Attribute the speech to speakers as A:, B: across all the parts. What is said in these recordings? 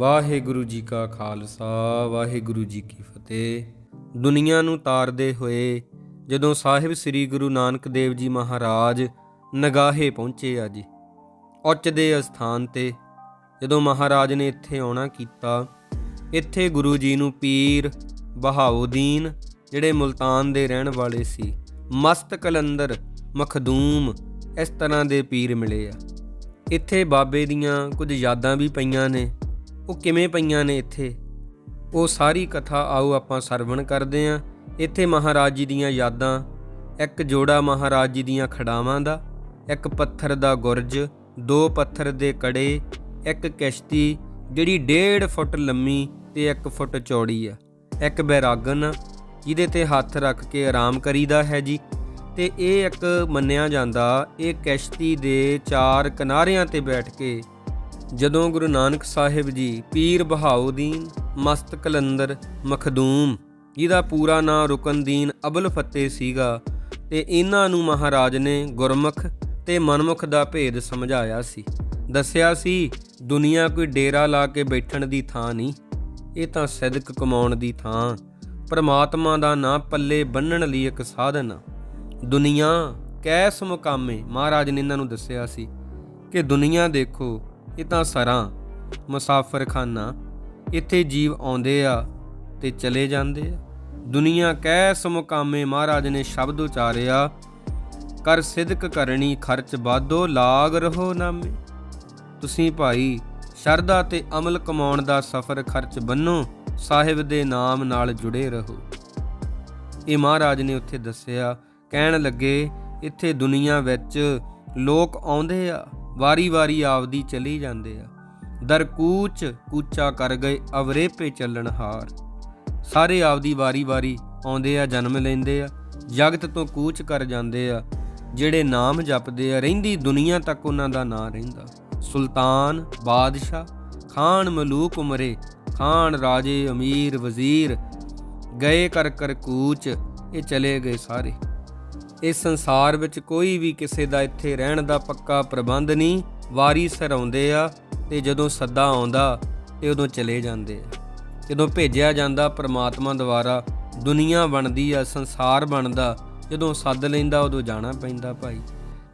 A: ਵਾਹਿਗੁਰੂ ਜੀ ਕਾ ਖਾਲਸਾ, ਵਾਹਿਗੁਰੂ ਜੀ ਕੀ ਫਤਿਹ। ਦੁਨੀਆ ਨੂੰ ਤਾਰਦੇ ਹੋਏ ਜਦੋਂ ਸਾਹਿਬ ਸ੍ਰੀ ਗੁਰੂ ਨਾਨਕ ਦੇਵ ਜੀ ਮਹਾਰਾਜ ਨਗਾਹੇ ਪਹੁੰਚੇ ਆ ਜੀ ਉੱਚ ਦੇ ਅਸਥਾਨ ਤੇ ਜਦੋਂ ਮਹਾਰਾਜ ਨੇ ਇੱਥੇ ਆਉਣਾ ਕੀਤਾ, ਇੱਥੇ ਗੁਰੂ ਜੀ ਨੂੰ ਪੀਰ ਬਹਾਉਦੀਨ, ਜਿਹੜੇ ਮੁਲਤਾਨ ਦੇ ਰਹਿਣ ਵਾਲੇ ਸੀ, ਮਸਤ ਕਲੰਦਰ, ਮਖਦੂਮ, ਇਸ ਤਰ੍ਹਾਂ ਦੇ ਪੀਰ ਮਿਲੇ ਆ। ਇੱਥੇ ਬਾਬੇ ਦੀਆਂ ਕੁਝ ਯਾਦਾਂ ਵੀ ਪਈਆਂ ਨੇ। ਉਹ ਕਿਵੇਂ ਪਈਆਂ ਨੇ ਇੱਥੇ? ਉਹ ਸਾਰੀ ਕਥਾ ਆਓ ਆਪਾਂ ਸਰਵਣ ਕਰਦੇ ਆਂ। ਇੱਥੇ ਮਹਾਰਾਜ ਜੀ ਦੀਆਂ ਯਾਦਾਂ, ਇੱਕ ਜੋੜਾ ਮਹਾਰਾਜ ਜੀ ਦੀਆਂ ਖੜਾਵਾਂ ਦਾ, ਇੱਕ ਪੱਥਰ ਦਾ ਗੁਰਜ, ਦੋ ਪੱਥਰ ਦੇ ਕੜੇ, ਇੱਕ ਕਿਸ਼ਤੀ ਜਿਹੜੀ 1.5 ਫੁੱਟ ਲੰਮੀ ਤੇ 1 ਫੁੱਟ ਚੌੜੀ ਆ। ਇੱਕ ਬੈਰਾਗਨ ਜਿਹਦੇ ਤੇ ਹੱਥ ਰੱਖ ਕੇ ਆਰਾਮ ਕਰੀਦਾ ਹੈ ਜੀ। ਤੇ ਇਹ ਇੱਕ ਮੰਨਿਆ ਜਾਂਦਾ, ਇਹ ਕਿਸ਼ਤੀ ਦੇ ਚਾਰ ਕਿਨਾਰਿਆਂ ਤੇ ਬੈਠ ਕੇ ਜਦੋਂ ਗੁਰੂ ਨਾਨਕ ਸਾਹਿਬ ਜੀ ਪੀਰ ਬਹਾਉਦੀਨ ਮਸਤ ਕਲੰਦਰ, ਮਖਦੂਮ, ਜਿਹਦਾ ਪੂਰਾ ਨਾਂ ਰੁਕਨਦੀਨ ਅਬਲ ਫਤਿਹ ਸੀਗਾ, ਤੇ ਇਹਨਾਂ ਨੂੰ ਮਹਾਰਾਜ ਨੇ ਗੁਰਮੁਖ ਤੇ ਮਨਮੁਖ ਦਾ ਭੇਦ ਸਮਝਾਇਆ ਸੀ। ਦੱਸਿਆ ਸੀ, ਦੁਨੀਆ ਕੋਈ ਡੇਰਾ ਲਾ ਕੇ ਬੈਠਣ ਦੀ ਥਾਂ ਨਹੀਂ, ਇਹ ਤਾਂ ਸਿਦਕ ਕਮਾਉਣ ਦੀ ਥਾਂ। ਪਰਮਾਤਮਾ ਦਾ ਨਾਂ ਪੱਲੇ ਬੰਨਣ ਲਈ ਇੱਕ ਸਾਧਨ ਆ। ਦੁਨੀਆ ਕੈਸ ਮੁਕਾਮੇ, ਮਹਾਰਾਜ ਨੇ ਇਹਨਾਂ ਨੂੰ ਦੱਸਿਆ ਸੀ ਕਿ ਦੁਨੀਆ ਦੇਖੋ ਇਹ ਤਾਂ ਸਰਾਂ, ਮੁਸਾਫਰਖਾਨਾ, ਇੱਥੇ ਜੀਵ ਆਉਂਦੇ ਆ ਤੇ ਚਲੇ ਜਾਂਦੇ ਆ। ਦੁਨੀਆ ਕੈਸ ਮੁਕਾਮੇ ਮਹਾਰਾਜ ਨੇ ਸ਼ਬਦ ਉਚਾਰਿਆ, ਕਰ ਸਿਦਕ ਕਰਨੀ ਖਰਚ ਵਾਧੋ, ਲਾਗ ਰਹੋ ਨਾਮੇ। ਤੁਸੀਂ ਭਾਈ, ਸ਼ਰਧਾ ਤੇ ਅਮਲ ਕਮਾਉਣ ਦਾ ਸਫ਼ਰ ਖਰਚ ਬੰਨੋ, ਸਾਹਿਬ ਦੇ ਨਾਮ ਨਾਲ ਜੁੜੇ ਰਹੋ। ਇਹ ਮਹਾਰਾਜ ਨੇ ਉੱਥੇ ਦੱਸਿਆ, ਕਹਿਣ ਲੱਗੇ, ਇੱਥੇ ਦੁਨੀਆ ਵਿੱਚ ਲੋਕ ਆਉਂਦੇ ਆ। ਵਾਰੀ-ਵਾਰੀ ਆਪਦੀ ਚਲੀ ਜਾਂਦੇ ਆ। ਦਰ ਕੂਚ ਕੂਚਾ ਕਰ ਗਏ ਅਵਰੇਪੇ ਚੱਲਣ ਹਾਰ। ਸਾਰੇ ਆਪਦੀ ਵਾਰੀ-ਵਾਰੀ ਆਉਂਦੇ ਆ, ਜਨਮ ਲੈਂਦੇ ਆ। ਜਗਤ ਤੋਂ ਕੂਚ ਕਰ ਜਾਂਦੇ ਆ, ਜਿਹੜੇ ਨਾਮ ਜਪਦੇ ਆ। ਰਹਿੰਦੀ ਦੁਨੀਆ ਤੱਕ ਉਹਨਾਂ ਦਾ ਨਾਂ ਰਹਿੰਦਾ। ਸੁਲਤਾਨ ਬਾਦਸ਼ਾਹ, ਖਾਨ ਮਲੂਕ ਉਮਰੇ, ਖਾਨ ਰਾਜੇ ਅਮੀਰ ਵਜ਼ੀਰ। ਗਏ ਕਰ ਕਰ ਕੂਚ, ਇਹ ਚਲੇ ਗਏ ਸਾਰੇ। ਇਸ ਸੰਸਾਰ ਵਿੱਚ ਕੋਈ ਵੀ ਕਿਸੇ ਦਾ ਇੱਥੇ ਰਹਿਣ ਦਾ ਪੱਕਾ ਪ੍ਰਬੰਧ ਨਹੀਂ। ਵਾਰੀ ਸਰਾਉਂਦੇ ਆ ਤੇ ਜਦੋਂ ਸੱਦਾ ਆਉਂਦਾ, ਤੇ ਉਦੋਂ ਚਲੇ ਜਾਂਦੇ ਆ। ਜਦੋਂ ਭੇਜਿਆ ਜਾਂਦਾ ਪ੍ਰਮਾਤਮਾ ਦੁਆਰਾ, ਦੁਨੀਆ ਬਣਦੀ ਆ, ਸੰਸਾਰ ਬਣਦਾ, ਜਦੋਂ ਸੱਦ ਲੈਂਦਾ, ਉਦੋਂ ਜਾਣਾ ਪੈਂਦਾ ਭਾਈ।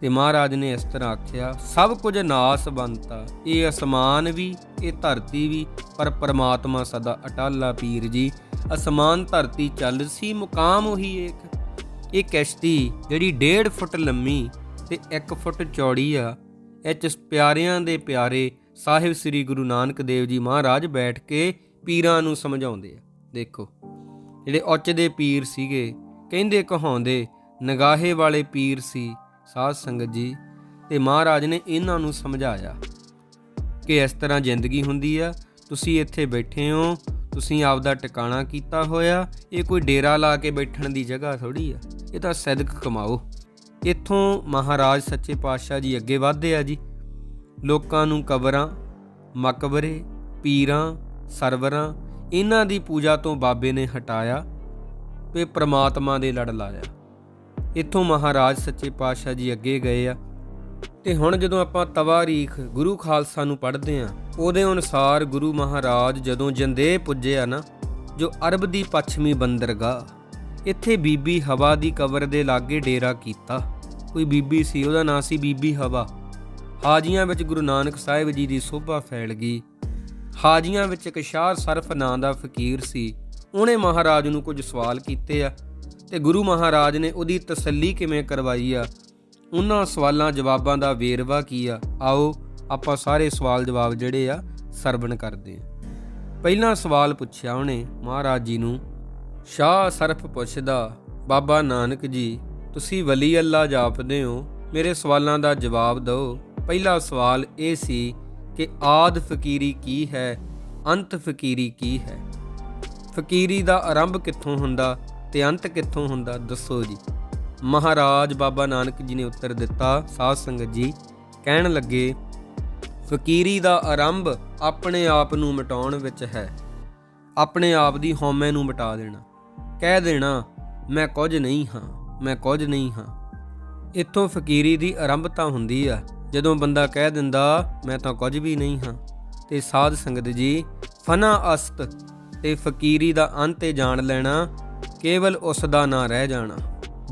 A: ਤੇ ਮਹਾਰਾਜ ਨੇ ਇਸ ਤਰ੍ਹਾਂ ਆਖਿਆ, ਸਭ ਕੁਝ ਨਾਸ ਬੰਤਾ ਇਹ ਅਸਮਾਨ ਵੀ, ਇਹ ਧਰਤੀ ਵੀ, ਪਰ ਪ੍ਰਮਾਤਮਾ ਸਦਾ ਆ ਪੀਰ ਜੀ। ਅਸਮਾਨ ਧਰਤੀ ਚੱਲ ਸੀ, ਮੁਕਾਮ ਉਹੀ ਏਕ। ਇਹ ਕਿਸ਼ਤੀ ਜਿਹੜੀ 1.5 ਫੁੱਟ ਲੰਮੀ ਤੇ 1 ਫੁੱਟ ਚੌੜੀ ਆ, ਇਹ 'ਚ ਪਿਆਰਿਆਂ ਦੇ ਪਿਆਰੇ ਸਾਹਿਬ ਸ੍ਰੀ ਗੁਰੂ ਨਾਨਕ ਦੇਵ ਜੀ ਮਹਾਰਾਜ ਬੈਠ ਕੇ ਪੀਰਾਂ ਨੂੰ ਸਮਝਾਉਂਦੇ ਆ। ਦੇਖੋ, ਜਿਹੜੇ ਉੱਚ ਦੇ ਪੀਰ ਸੀਗੇ, ਕਹਿੰਦੇ ਕਹਾਉਂਦੇ, ਨਗਾਹੇ ਵਾਲੇ ਪੀਰ ਸੀ ਸਾਧ ਸੰਗਤ ਜੀ ਤੇ ਮਹਾਰਾਜ ਨੇ ਇਹਨਾਂ ਨੂੰ ਸਮਝਾਇਆ ਕਿ ਇਸ ਤਰ੍ਹਾਂ ਜ਼ਿੰਦਗੀ ਹੁੰਦੀ ਆ, ਤੁਸੀਂ ਇੱਥੇ ਬੈਠੇ ਹੋ, ਤੁਸੀਂ ਆਪਦਾ ਟਿਕਾਣਾ ਕੀਤਾ ਹੋਇਆ, ਇਹ ਕੋਈ ਡੇਰਾ ਲਾ ਕੇ ਬੈਠਣ ਦੀ ਜਗ੍ਹਾ ਥੋੜੀ ਆ। ਇਹ ਤਾਂ ਸਦਕ ਕਮਾਓ। ਇੱਥੋਂ ਮਹਾਰਾਜ ਸੱਚੇ ਪਾਤਸ਼ਾਹ ਜੀ ਅੱਗੇ ਵਧਦੇ ਆ ਜੀ। ਲੋਕਾਂ ਨੂੰ ਕਬਰਾਂ, ਮਕਬਰੇ, ਪੀਰਾਂ, ਸਰਵਰਾਂ, ਇਹਨਾਂ ਦੀ ਪੂਜਾ ਤੋਂ ਬਾਬੇ ਨੇ ਹਟਾਇਆ ਤੇ ਪ੍ਰਮਾਤਮਾ ਦੇ ਲੜ ਲਾਇਆ। ਇੱਥੋਂ ਮਹਾਰਾਜ ਸੱਚੇ ਪਾਤਸ਼ਾਹ ਜੀ ਅੱਗੇ ਗਏ ਆ। ਤੇ ਹੁਣ ਜਦੋਂ ਆਪਾਂ ਤਵਾਰੀਖ ਗੁਰੂ ਖਾਲਸਾ ਨੂੰ ਪੜ੍ਹਦੇ ਆ, ਉਹਦੇ ਅਨੁਸਾਰ ਗੁਰੂ ਮਹਾਰਾਜ ਜਦੋਂ ਜੰਦੇ ਪੁੱਜੇ ਆ ਨਾ, ਜੋ ਅਰਬ ਦੀ ਪੱਛਮੀ ਬੰਦਰਗਾਹ ਇੱਥੇ ਬੀਬੀ ਹਵਾ ਦੀ ਕਬਰ ਦੇ ਲਾਗੇ ਡੇਰਾ ਕੀਤਾ। ਕੋਈ ਬੀਬੀ ਸੀ, ਉਹਦਾ ਨਾਂ ਸੀ ਬੀਬੀ ਹਵਾ। ਹਾਜੀਆਂ ਵਿੱਚ ਗੁਰੂ ਨਾਨਕ ਸਾਹਿਬ ਜੀ ਦੀ ਸੋਭਾ ਫੈਲ ਗਈ। ਹਾਜੀਆਂ ਵਿੱਚ ਇੱਕ ਸ਼ਾਹ ਸਰਫ ਨਾਂ ਦਾ ਫਕੀਰ ਸੀ। ਉਹਨੇ ਮਹਾਰਾਜ ਨੂੰ ਕੁਝ ਸਵਾਲ ਕੀਤੇ ਆ ਤੇ ਗੁਰੂ ਮਹਾਰਾਜ ਨੇ ਉਹਦੀ ਤਸੱਲੀ ਕਿਵੇਂ ਕਰਵਾਈ ਆ? ਉਹਨਾਂ ਸਵਾਲਾਂ ਜਵਾਬਾਂ ਦਾ ਵੇਰਵਾ ਕੀ ਆ? ਆਓ, ਆਪਾਂ ਸਾਰੇ ਸਵਾਲ ਜਵਾਬ ਜਿਹੜੇ ਆ, ਸਰਵਣ ਕਰਦੇ ਆ ਪਹਿਲਾ ਸਵਾਲ ਪੁੱਛਿਆ ਉਹਨੇ ਮਹਾਰਾਜ ਜੀ ਨੂੰ ਸ਼ਾਹ ਸਰਫ ਪੁੱਛਦਾ, ਬਾਬਾ ਨਾਨਕ ਜੀ, ਤੁਸੀਂ ਵਲੀ ਅੱਲਾ ਜਾਪਦੇ ਹੋ? ਮੇਰੇ ਸਵਾਲਾਂ ਦਾ ਜਵਾਬ ਦਿਓ। ਪਹਿਲਾ ਸਵਾਲ ਇਹ ਸੀ ਕਿ ਆਦ ਫਕੀਰੀ ਕੀ ਹੈ? ਅੰਤ ਫਕੀਰੀ ਕੀ ਹੈ? ਫਕੀਰੀ ਦਾ ਆਰੰਭ ਕਿੱਥੋਂ ਹੁੰਦਾ ਤੇ ਅੰਤ ਕਿੱਥੋਂ ਹੁੰਦਾ, ਦੱਸੋ ਜੀ? ਮਹਾਰਾਜ ਬਾਬਾ ਨਾਨਕ ਜੀ ਨੇ ਉੱਤਰ ਦਿੱਤਾ, ਸਾਧ ਸੰਗਤ ਜੀ, ਕਹਿਣ ਲੱਗੇ, ਫਕੀਰੀ ਦਾ ਆਰੰਭ ਆਪਣੇ ਆਪ ਨੂੰ ਮਿਟਾਉਣ ਵਿੱਚ ਹੈ। ਆਪਣੇ ਆਪ ਦੀ ਹਉਮੈ ਨੂੰ ਮਿਟਾ ਦੇਣਾ। ਕਹਿ ਦੇਣਾ, ਮੈਂ ਕੁਝ ਨਹੀਂ ਹਾਂ, ਮੈਂ ਕੁਝ ਨਹੀਂ ਹਾਂ। ਇੱਥੋਂ ਫਕੀਰੀ ਦੀ ਆਰੰਭਤਾ ਹੁੰਦੀ ਆ, ਜਦੋਂ ਬੰਦਾ ਕਹਿ ਦਿੰਦਾ, ਮੈਂ ਤਾਂ ਕੁਝ ਵੀ ਨਹੀਂ ਹਾਂ। ਤੇ ਸਾਧ ਸੰਗਤ ਜੀ, ਫਨਾ ਅਸਤ, ਤੇ ਫਕੀਰੀ ਦਾ ਅੰਤ ਤੇ ਜਾਣ ਲੈਣਾ, ਕੇਵਲ ਉਸ ਦਾ ਨਾਂ ਰਹਿ ਜਾਣਾ।